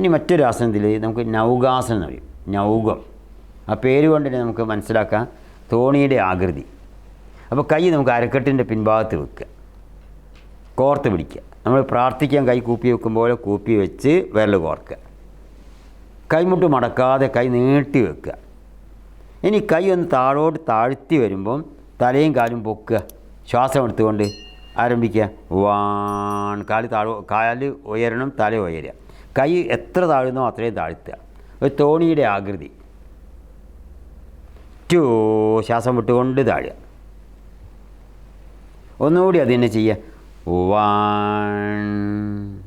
ഇനി മറ്റൊരു ആസനത്തിൽ നമുക്ക് നൗകാസനം എന്ന് പറയും. നൗകം. ആ പേര് കൊണ്ട് തന്നെ നമുക്ക് മനസ്സിലാക്കാം. തോണിയുടെ ആകൃതി. അപ്പോൾ കൈ നമുക്ക് അരക്കെട്ടിന്റെ പിൻഭാഗത്ത് വെക്കുക. കോർത്ത് പിടിക്കുക. നമ്മൾ പ്രാർത്ഥിക്കാൻ കൈ കൂപ്പി വെക്കുമ്പോൾ കൂപ്പി വെച്ച് വിരൽ കോർക്കുക. കൈമുട്ട് മടക്കാതെ കൈ നീട്ടി വെക്കുക. ഇനി കൈ ഒന്ന് താഴോട്ട് താഴ്ത്തി വരുമ്പം തലയും കാലും പൊക്കുക. ശ്വാസം എടുത്തുകൊണ്ട് ആരംഭിക്കുക. വാൺ കാൽ താഴോ കാൽ ഉയരണം തല ഉയരുക. കൈ എത്ര താഴുന്നോ അത്രയും താഴ്ത്തുക. ഒരു തോണിയുടെ ആകൃതി. ടു ശ്വാസം വിട്ടുകൊണ്ട് താഴുക. ഒന്നുകൂടി അത് തന്നെ ചെയ്യുക. വൺ.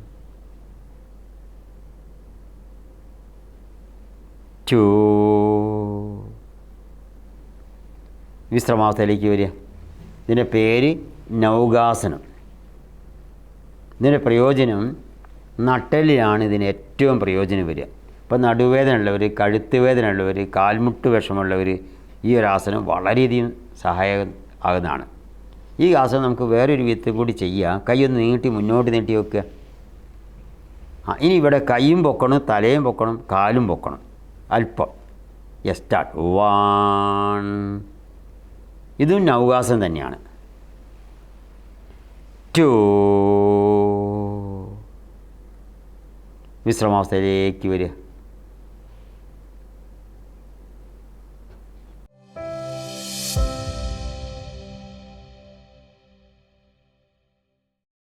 ടു. വിശ്രമാവസ്ഥയിലേക്ക് വരിക. ഇതിന്റെ പേര് നൗകാസനം. ഇതിന്റെ പ്രയോജനം നട്ടലിലാണ് ഇതിന് ഏറ്റവും പ്രയോജനം വരിക. ഇപ്പോൾ നടുവേദന ഉള്ളവർ കഴുത്ത് വേദന ഉള്ളവർ കാൽമുട്ട് വിഷമുള്ളവർ ഈ ഒരു ആസനം വളരെയധികം സഹായകം ആകുന്നതാണ്. ഈ ആസനം നമുക്ക് വേറൊരു വിധത്തിൽ കൂടി ചെയ്യാം. കൈയൊന്ന് നീട്ടി മുന്നോട്ട് നീട്ടി വെക്കുക. ആ ഇനി ഇവിടെ കൈയും പൊക്കണം തലയും പൊക്കണം കാലും പൊക്കണം. അല്പം. യെസ് സ്റ്റാർട്ട് വൺ ഇതും നൗകാസം തന്നെയാണ്. ടു വിശ്രമാവസ്ഥയിലേക്ക് വരിക